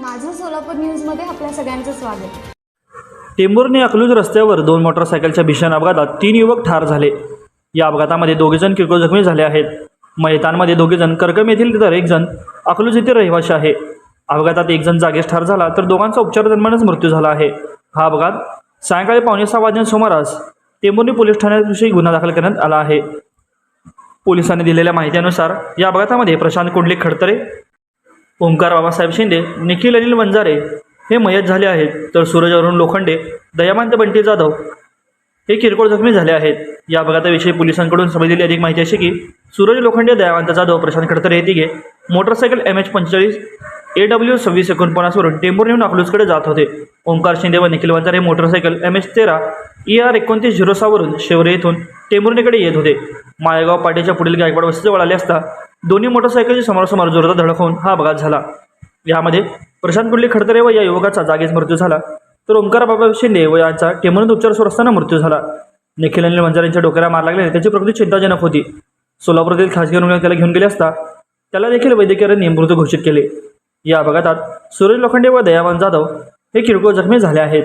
माझं सोलापूर न्यूजमध्ये आपल्या सगळ्यांचं स्वागत. टेंभुर्णी अकलूज रस्त्यावर दोन मोटरसायकलच्या भीषण अपघातात तीन युवक ठार झाले. या अपघातामध्ये दोघेजण किरकोळ जखमी झाले आहेत. मयतांमध्ये दोघेजण करकम येथील तर एक जण अकलूज येथील रहिवाशी आहे. अपघातात एक जण ठार झाला तर दोघांचा उपचारादरम्यानच मृत्यू झाला आहे. हा अपघात सायंकाळी पावणे सहा वाजण्या सुमारास टेंभुर्णी पोलीस ठाण्याविषयी गुन्हा दाखल करण्यात आला आहे. पोलिसांनी दिलेल्या माहितीनुसार या अपघातामध्ये प्रशांत कुंडले खडतरे ओंकार बाबासाहेब शिंदे निखिल अनिल वंजारे हे मयत झाले आहेत. तर सूरज अरुण लोखंडे दयामांत बंटी जाधव हे किरकोळ जखमी झाले आहेत. या अपघाताविषयी पोलिसांकडून समजलेली अधिक माहिती अशी की सूरज लोखंडे दयावंत जाधव प्रशांत खडतर हे तिघे मोटरसायकल एम एच पंचेचाळीस ए डब्ल्यू सव्वीस एकोणपन्नासवरून टेंभुर्णीहून अकलूजकडे जात होते. ओंकार शिंदे व Nikhil Vanjare motorcycle M H तेरा ई आर एकोणतीस झिरो सहावरून शेवरे येथून टेंबुर्णीकडे येत होते. माळेगाव पाटीच्या पुढील गायकवाड वस्तीजवळ आले असता दोन्ही मोटरसायकलची समोरासमोर जोरदार धडक होऊन हा अपघात झाला. यामध्ये प्रशांत कुंडले खडतरे व या युवकाचा जागीच मृत्यू झाला. तर ओंकार बाबा शिंदे व यांचा टेमरून उपचार सुरू असताना मृत्यू झाला. निखिल अनिल वंजार यांच्या डोक्याला मार लागल्याने त्याची प्रकृती चिंताजनक होती. सोलापूरतील खासगी रुग्णालयात त्याला घेऊन गेले असता त्याला देखील वैद्यकीय मृत घोषित केले. या अपघातात सूरज लोखंडे व दयावान जाधव हे किरकोळ जखमी झाले आहेत.